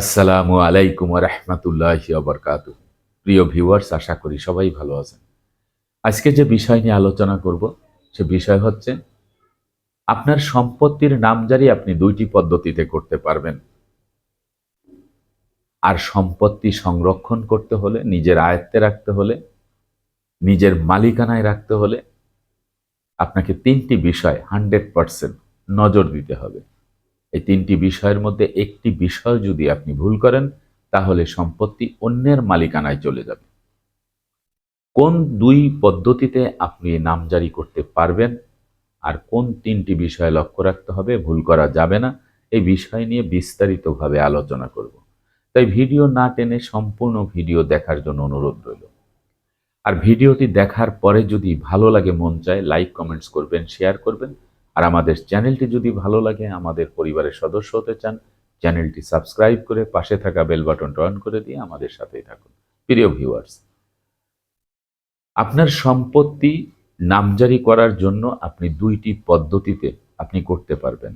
আসসালামু আলাইকুম রহমতুল্লাহ বরকাত প্রিয় ভিউয়ার্স, আশা করি সবাই ভালো আছেন। আজকে যে বিষয় নিয়ে আলোচনা করব, সে বিষয় হচ্ছে, আপনার সম্পত্তির নামজারি আপনি দুইটি পদ্ধতিতে করতে পারবেন। আর সম্পত্তি সংরক্ষণ করতে হলে, নিজের আয়ত্তে রাখতে হলে, নিজের মালিকানায় রাখতে হলে, আপনাকে তিনটি বিষয় হান্ড্রেড পারসেন্ট নজর দিতে হবে। এই তিনটি বিষয়ের মধ্যে একটি বিষয় যদি আপনি ভুল করেন, তাহলে সম্পত্তি অন্যের মালিকানায় চলে যাবে। কোন দুই পদ্ধতিতে আপনি নাম জারি করতে পারবেন আর কোন তিনটি বিষয় লক্ষ্য রাখতে হবে, ভুল করা যাবে না, এই বিষয় নিয়ে বিস্তারিতভাবে আলোচনা করব। তাই ভিডিও না টেনে সম্পূর্ণ ভিডিও দেখার জন্য অনুরোধ রইল। আর ভিডিওটি দেখার পরে যদি ভালো লাগে, মন চায়, লাইক, কমেন্টস করবেন, শেয়ার করবেন আর আমাদের চ্যানেলটি যদি ভালো লাগে, আমাদের পরিবারের সদস্য হতে চান, চ্যানেলটি সাবস্ক্রাইব করে পাশে থাকা বেল বাটনটা অন করে দিয়ে আমাদের সাথেই থাকুন। প্রিয় ভিউয়ার্স, আপনার সম্পত্তি নামজারি করার জন্য আপনি দুইটি পদ্ধতিতে আপনি করতে পারবেন।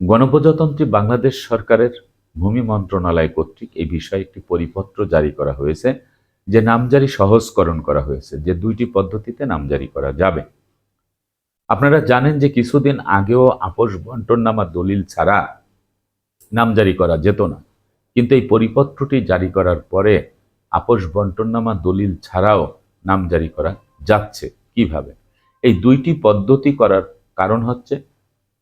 গণপ্রজাতন্ত্রী বাংলাদেশ সরকারের ভূমি মন্ত্রণালয় কর্তৃক এই বিষয়ে একটি পরিপত্র জারি করা হয়েছে, যে নামজারি সহজকরণ করা হয়েছে, যে দুইটি পদ্ধতিতে নামজারি করা যাবে। আপনারা জানেন যে কিছুদিন আগেও আপোষ বন্টননামা দলিল ছাড়া নামজারি করা যেত না। কিন্তু এই পরিপত্রটি জারি করার পরে আপোষ বন্টননামা দলিল ছাড়াও নামজারি করা যাচ্ছে কীভাবে? এই দুইটি পদ্ধতি করার কারণ হচ্ছে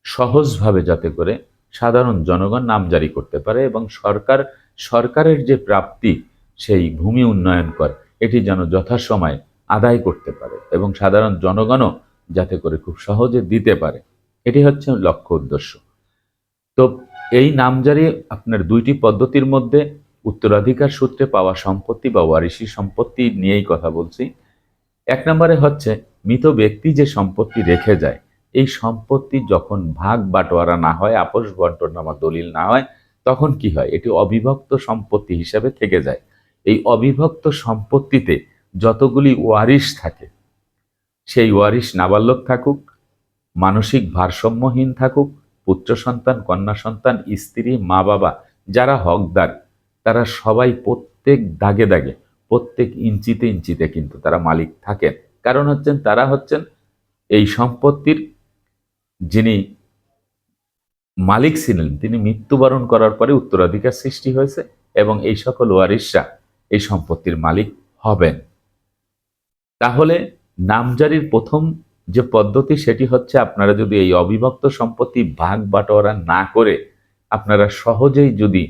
সহজভাবে যাতে করে সাধারণ জনগণ নাম জারি করতে পারে এবং সরকার, সরকারের যে প্রাপ্তি সেই ভূমি উন্নয়ন কর, এটি যেন যথাসময়ে আদায় করতে পারে এবং সাধারণ জনগণও যাতে করে খুব সহজে দিতে পারে। এটি হচ্ছে লক্ষ্য উদ্দেশ্য। তো এই নামজারি আপনার দুইটি পদ্ধতির মধ্যে উত্তরাধিকার সূত্রে পাওয়া সম্পত্তি বা ওয়ারিশি সম্পত্তি নিয়েই কথা বলছি। এক নম্বরে হচ্ছে মৃত ব্যক্তি যে সম্পত্তি রেখে যায়, এই সম্পত্তি যখন ভাগ বাটোয়ারা না হয়, আপোষ বন্টনামা দলিল না হয়, তখন কি হয়? এটি অবিভক্ত সম্পত্তি হিসাবে থেকে যায়। এই অবিভক্ত সম্পত্তিতে যতগুলি ওয়ারিশ থাকে সেই ওয়ারিশ নাবালক থাকুক, মানসিক ভারসাম্যহীন থাকুক, পুত্র সন্তান, কন্যা সন্তান, স্ত্রী, মা বাবা, যারা হকদার, তারা সবাই প্রত্যেক দাগে দাগে, প্রত্যেক ইঞ্চিতে ইঞ্চিতে কিন্তু তারা মালিক থাকেন। কারণ হচ্ছেন, তারা হচ্ছেন এই সম্পত্তির যিনি মালিক ছিলেন, তিনি মৃত্যুবরণ করার পরে উত্তরাধিকার সৃষ্টি হয়েছে এবং এই সকল ওয়ারিশরা এই সম্পত্তির মালিক হবেন। তাহলে নামজারির প্রথম যে পদ্ধতি সেটি হচ্ছে আপনারা যদি এই অবিভক্ত সম্পত্তি ভাগ বাটোয়ারা না করে আপনারা সহজেই যদি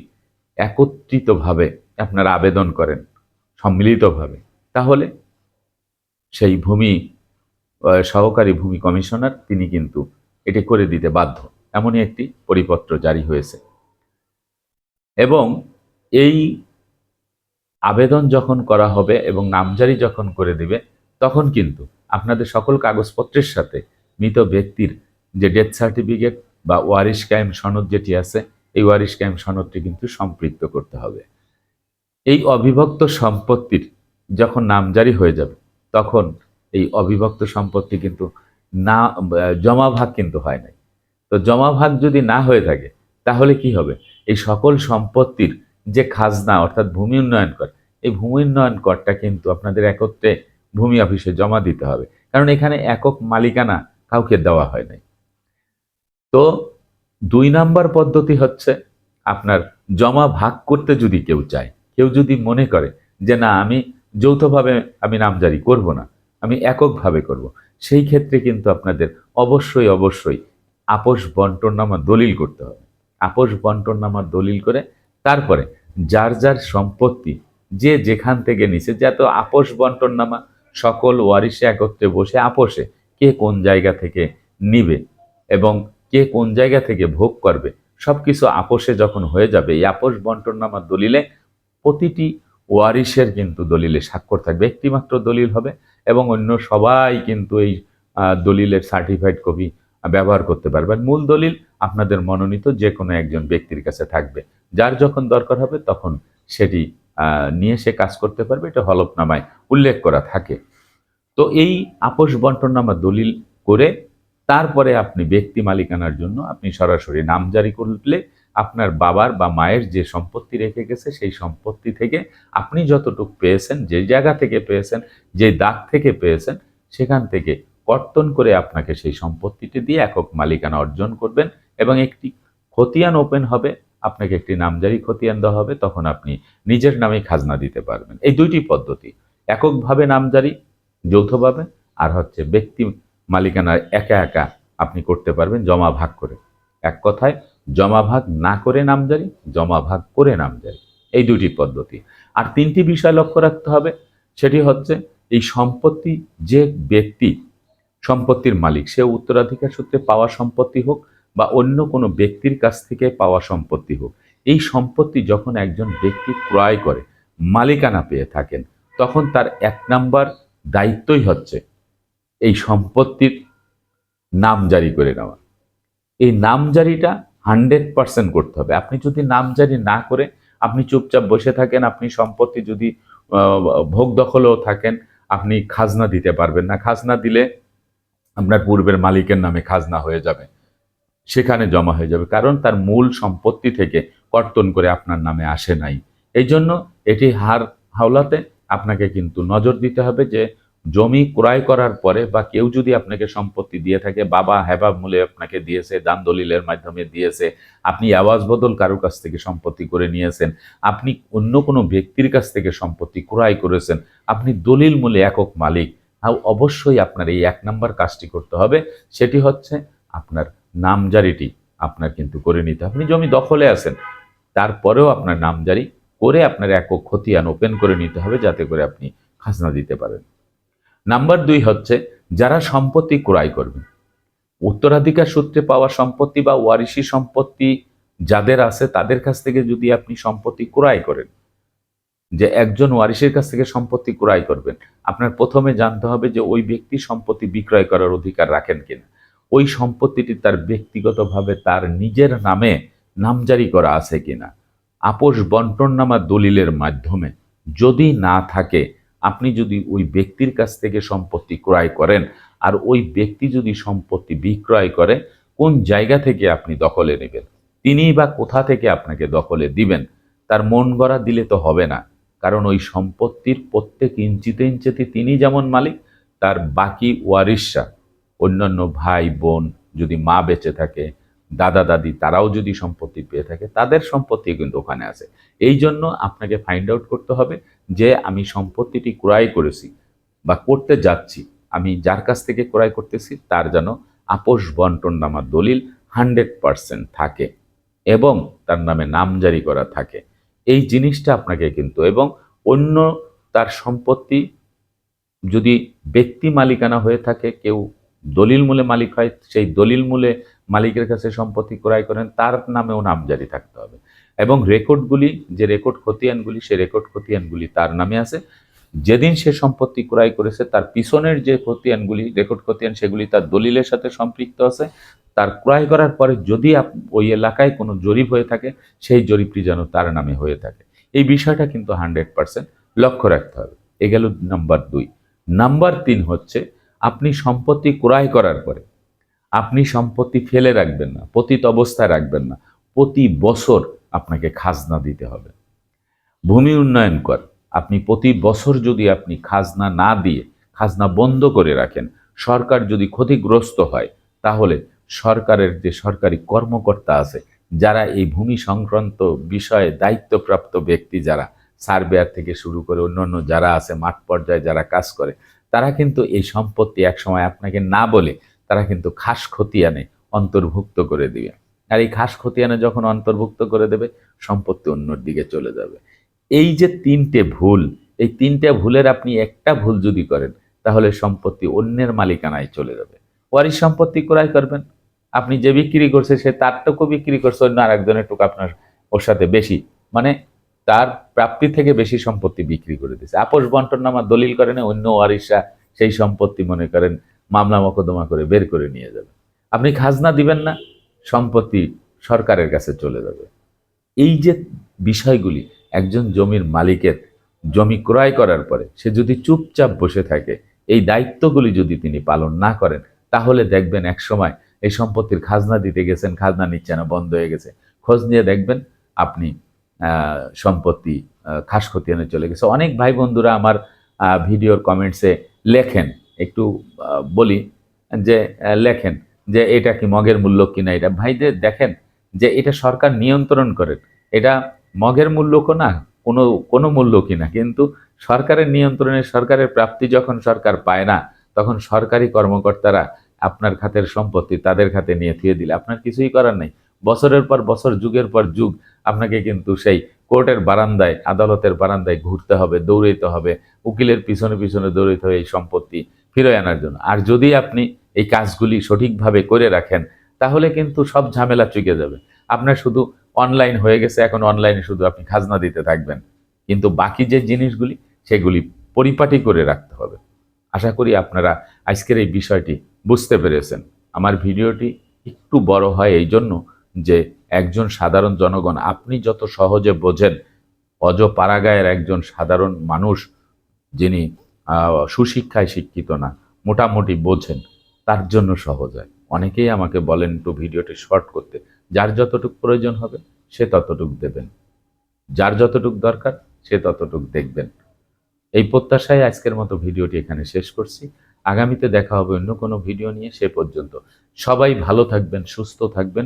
একত্রিতভাবে আপনারা আবেদন করেন, সম্মিলিতভাবে, তাহলে সেই ভূমি সহকারী ভূমি কমিশনার তিনি কিন্তু এটি করে দিতে বাধ্য। এমনই একটি পরিপত্র জারি হয়েছে। এবং এই আবেদন যখন করা হবে এবং নামজারি যখন করে দিবে তখন কিন্তু আপনাদের সকল কাগজপত্রের সাথে মৃত ব্যক্তির যে ডেথ সার্টিফিকেট বা ওয়ারিশ কায়েম সনদ যেটি আছে, এই ওয়ারিশ কায়েম সনদটি কিন্তু সম্পৃক্ত করতে হবে। এই অবিভক্ত সম্পত্তির যখন নামজারি হয়ে যাবে, তখন এই অবিভক্ত সম্পত্তি কিন্তু না, জমা ভাগ কিন্তু হয় নাই। তো জমা ভাগ যদি না হয়ে থাকে, তাহলে কি হবে? এই সকল সম্পত্তির যে খাজনা অর্থাৎ ভূমি উন্নয়ন কর, এই ভূমি উন্নয়ন করটা কিন্তু আপনাদের একত্রে ভূমি অফিসে জমা দিতে হবে। কারণ এখানে একক মালিকানা কাউকে দেওয়া হয় নাই। তো দুই নাম্বার পদ্ধতি হচ্ছে আপনার জমা ভাগ করতে যদি কেউ চায়, কেউ যদি মনে করে যে না, আমি যৌথভাবে আমি নামজারি করব না, আমি এককভাবে করব, সেই ক্ষেত্রে কিন্তু আপনাদের অবশ্যই অবশ্যই আপোষ বন্টননামা দলিল করতে হবে। আপোষ বন্টননামা দলিল করে তারপরে যার যার সম্পত্তি যে যেখান থেকে নিছে যে এত আপোষ বন্টননামা সকল ওয়ারিশে একত্রে বসে আপোষে কে কোন জায়গা থেকে নিবে এবং কে কোন জায়গা থেকে ভোগ করবে সব কিছু আপোষে যখন হয়ে যাবে, এই আপোষ বন্টননামা দলিলে প্রতিটি ওয়ারিশের কিন্তু দলিলে স্বাক্ষর থাকবে, একটিমাত্র দলিল হবে এবং অন্য সবাই কিন্তু এই দলিলের সার্টিফাইড কপি ব্যবহার করতে পারবেন মূল দলিল আপনাদের মনোনীত যে কোনো একজন ব্যক্তির কাছে থাকবে। যার যখন দরকার হবে তখন সেটি নিয়ে সে কাজ করতে পারবে, এটা হলফনামায় উল্লেখ করা থাকে। তো এই আপোষ বন্টননামা দলিল করে তারপরে আপনি ব্যক্তি মালিকানার জন্য আপনি সরাসরি নাম জারি করলে আপনার বাবার বা মায়ের যে সম্পত্তি রেখে গেছে, সেই সম্পত্তি থেকে আপনি যতটুকু পেয়েছেন, যে জায়গা থেকে পেয়েছেন, যে দাগ থেকে পেয়েছেন, সেখান থেকে কর্তন করে আপনাকে সেই সম্পত্তিটি দিয়ে একক মালিকানা অর্জন করবেন এবং একটি খতিয়ান ওপেন হবে। আপনাকে একটি নামজারি খতিয়ান দেওয়া হবে, তখন আপনি নিজের নামে খাজনা দিতে পারবেন। এই দুইটি পদ্ধতি, এককভাবে নামজারি, যৌথভাবে, আর হচ্ছে ব্যক্তি মালিকানা একা একা আপনি করতে পারবেন, জমা ভাগ করে। এক কথায়, জমা ভাগ না করে নামজারি, জমা ভাগ করে নামজারি। এই দুটি পদ্ধতি। আর তিনটি বিষয় লক্ষ্য রাখতে হবে, সেটি হচ্ছে, এই সম্পত্তি যে ব্যক্তি, সম্পত্তির মালিক সে উত্তরাধিকার সূত্রে পাওয়া সম্পত্তি হোক বা অন্য কোনো ব্যক্তির কাছ থেকে পাওয়া সম্পত্তি হোক, এই সম্পত্তি যখন একজন ব্যক্তি ক্রয় করে, মালিকানা পেয়ে থাকেন, তখন তার এক নাম্বার দায়িত্বই হচ্ছে এই সম্পত্তির নাম জারি করে নেওয়া। এই নাম জারিটা হান্ড্রেড পার্সেন্ট করতে হবে। আপনি যদি নাম জারি না করে আপনি চুপচাপ বসে থাকেন, আপনি সম্পত্তি যদি ভোগ দখলেও থাকেন, আপনি খাজনা দিতে পারবেন না। খাজনা দিলে আপনার পূর্বের মালিকের নামে খাজনা হয়ে যাবে। সেখানে জমা হয়ে যাবে। কারণ তার মূল সম্পত্তি থেকে কর্তন করে আপনার নামে আসে নাই। এই জন্য এটি হার হাওলাতে আপনাকে কিন্তু নজর দিতে হবে যে জমি ক্রয় করার পরে বা কেউ যদি আপনাকে সম্পত্তি দিয়ে থাকে, বাবা হেবা মূলে আপনাকে দিয়েছে, দান দলিলের মাধ্যমে দিয়েছে, আপনি আওয়াজ বদল কারোর কাছ থেকে সম্পত্তি করে নিয়েছেন, আপনি অন্য কোনো ব্যক্তির কাছ থেকে সম্পত্তি ক্রয় করেছেন, আপনি দলিল মূলে একক মালিক অবশ্যই আপনার এই এক নম্বর কাজটি করতে হবে। সেটি হচ্ছে আপনার নামজারিটি আপনার কিন্তু করে নিতে আপনি জমি দখলে আছেন, তারপরেও আপনার নামজারি করে আপনার একক খতিয়ান ওপেন করে নিতে হবে যাতে করে আপনি খাজনা দিতে পারেন। নাম্বার দুই হচ্ছে, যারা সম্পত্তি ক্রয় করবেন, উত্তরাধিকার সূত্রে পাওয়া সম্পত্তি বা ওয়ারিশি সম্পত্তি যাদের আছে, তাদের কাছ থেকে যদি আপনি সম্পত্তি ক্রয় করেন, যে একজন ওয়ারিশের কাছ থেকে সম্পত্তি ক্রয় করবেন, আপনার প্রথমে জানতে হবে যে ওই ব্যক্তি সম্পত্তি বিক্রয় করার অধিকার রাখেন কিনা। ওই সম্পত্তিটি তার ব্যক্তিগতভাবে তার নিজের নামে নামজারি করা আছে কিনা। আপোষ বন্টননামা দলিলের মাধ্যমে যদি না থাকে, আপনি যদি ওই ব্যক্তির কাছ থেকে সম্পত্তি ক্রয় করেন আর ওই ব্যক্তি যদি সম্পত্তি বিক্রয় করে, কোন জায়গা থেকে আপনি দখলে নেবেন? তিনি বা কোথা থেকে আপনাকে দখলে দিবেন? তার মন গড়া দিলে তো হবে না। কারণ ওই সম্পত্তির প্রত্যেক ইঞ্চিতে ইঞ্চিতে তিনি যেমন মালিক, তার বাকি ওয়ারিশরা অন্যান্য ভাই, বোন যদি মা বেঁচে থাকে, দাদা, দাদি তারাও যদি সম্পত্তি পেয়ে থাকে, তাদের সম্পত্তি কিন্তু ওখানে আছে। এই জন্য আপনাকে ফাইন্ড আউট করতে হবে যে আমি সম্পত্তিটি ক্রয় করেছি বা করতে যাচ্ছি। আমি যার কাছ থেকে ক্রয় করতেছি, তার যেন আপোষ বন্টন নামা দলিল হান্ড্রেড পারসেন্ট থাকে এবং তার নামে নামজারি করা থাকে। এই জিনিসটা আপনাকে কিন্তু এবং অন্য তার সম্পত্তি যদি ব্যক্তি মালিকানা হয়ে থাকে, কেউ দলিল মূলে মালিক হয়, সেই দলিল মূলে মালিকের কাছে সম্পত্তি ক্রয় করেন, তার নামেও নামজারি থাকতে হবে। এবং রেকর্ডগুলি, যে রেকর্ড খতিয়ানগুলি, সেই রেকর্ড খতিয়ানগুলি তার নামে আছে। যেদিন সে সম্পত্তি ক্রয় করেছে, তার পিছনের যে খতিয়ানগুলি, রেকর্ড খতিয়ান, সেগুলি তার দলিলের সাথে সম্পৃক্ত আছে। তার ক্রয় করার পরে যদি ওই এলাকায় কোনো জরিপ হয়ে থাকে, সেই জরিপটি যেন তার নামে হয়ে থাকে। এই বিষয়টা কিন্তু হান্ড্রেড পার্সেন্ট লক্ষ্য রাখতে হবে। এ গেল নাম্বার দুই। নাম্বার তিন হচ্ছে আপনি সম্পত্তি ক্রয় করার পরে, আপনি সম্পত্তি ফেলে রাখবেন না, পতিত অবস্থায় রাখবেন না, প্রতি বছর আপনাকে খাজনা দিতে হবে। ভূমি উন্নয়ন কর, আপনি প্রতি বছর যদি আপনি খাজনা না দিয়ে, খাজনা বন্ধ করে রাখেন, সরকার যদি ক্ষতিগ্রস্ত হয়, তাহলে সরকারের যে সরকারি কর্মকর্তা আছে, যারা এই ভূমি সংক্রান্ত বিষয়ে দায়িত্বপ্রাপ্ত ব্যক্তি যারা সার্ভেয়ার থেকে শুরু করে অন্যান্য যারা আছে, মাঠ পর্যায়ে যারা কাজ করে তারা কিন্তু এই সম্পত্তি একসময় আপনাকে না বলে তারা কিন্তু খাস খতিয়ানে অন্তর্ভুক্ত করে দিবে। আর এই খাস খতিয়ানে যখন অন্তর্ভুক্ত করে দেবে, সম্পত্তি অন্যর দিকে চলে যাবে। এই যে তিনটে ভুল, এই তিনটে ভুলের আপনি একটা ভুল যদি করেন, তাহলে সম্পত্তি অন্যের মালিকানায় চলে যাবে। ওয়ারিশ সম্পত্তি ক্রয় করবেন। আপনি যে বিক্রি করছে, সে তারটুকু বিক্রি করছে, অন্য আরেকজনের টুকু আপনার ওর সাথে বেশি। মানে তার প্রাপ্তি থেকে বেশি সম্পত্তি বিক্রি করে দিয়েছে। আপোষ বন্টন নামা দলিল করেন, অন্য ওয়ারিশরা সেই সম্পত্তি মনে করেন মামলা মকদ্দমা করে বের করে নিয়ে যাবে। আপনি খাজনা দিবেন না, সম্পত্তি সরকারের কাছে চলে যাবে। এই যে বিষয়গুলি, একজন জমির মালিকের জমি ক্রয় করার পরে সে যদি চুপচাপ বসে থাকে, এই দায়িত্বগুলি যদি তিনি পালন না করেন, তাহলে দেখবেন এক সময় এই সম্পত্তির খাজনা দিতে গেছেন, খাজনা নিচ্ছে না, বন্ধ হয়ে গেছে। খোঁজ নিয়ে দেখবেন আপনি সম্পত্তি খাস খতিয়ানে চলে গেছে। অনেক ভাই বন্ধুরা আমার ভিডিওর কমেন্টসে লেখেন, একটু বলি যে লেখেন যে, এটা কি মগের মূল্য কিনা? এটা ভাইদের দেখেন যে, এটা সরকার নিয়ন্ত্রণ করেন। এটা মগের মূল্য না, কোনো কোনো মূল্য কিনা। কিন্তু সরকারের নিয়ন্ত্রণে, সরকারের প্রাপ্তি যখন সরকার পায় না, তখন সরকারি কর্মকর্তারা আপনার খাতের সম্পত্তি তাদের খাতে নিয়ে থুয়ে দিলে। আপনার কিছুই করার নেই। বছরের পর বছর, যুগের পর যুগ, আপনাকে কিন্তু সেই কোর্টের বারান্দায়, আদালতের বারান্দায় ঘুরতে হবে, দৌড়াইতে হবে, উকিলের পিছনে পিছনে দৌড়াইতে হবে এই সম্পত্তি ফিরে আনার জন্য। আর যদি আপনি এই কাজগুলি সঠিকভাবে করে রাখেন, তাহলে কিন্তু সব ঝামেলা চুকে যাবে। আপনার শুধু অনলাইন হয়ে গেছে, এখন অনলাইনে শুধু আপনি খাজনা দিতে থাকবেন। কিন্তু বাকি যে জিনিসগুলি, সেগুলি পরিপাটি করে রাখতে হবে। আশা করি আপনারা আজকের এই বিষয়টি বুঝতে পেরেছেন। আমার ভিডিওটি একটু বড় হয় এই জন্য যে একজন সাধারণ জনগণ, আপনি যত সহজে বোঝেন, অজ পাড়াগায়ের একজন সাধারণ মানুষ যিনি সুশিক্ষায় শিক্ষিত না, মোটামুটি বোঝেন, তার জন্য সহজ হয়। অনেকেই আমাকে বলেন একটু ভিডিওটি শর্ট করতে, যার যতটুকু প্রয়োজন হবে, সে ততটুক দেবেন। যার যতটুক দরকার, সে ততটুক দেখবেন। এই প্রত্যাশায় আজকের মতো ভিডিওটি এখানে শেষ করছি। আগামীতে দেখা হবে অন্য কোনো ভিডিও নিয়ে, সে পর্যন্ত। সবাই ভালো থাকবেন, সুস্থ থাকবেন।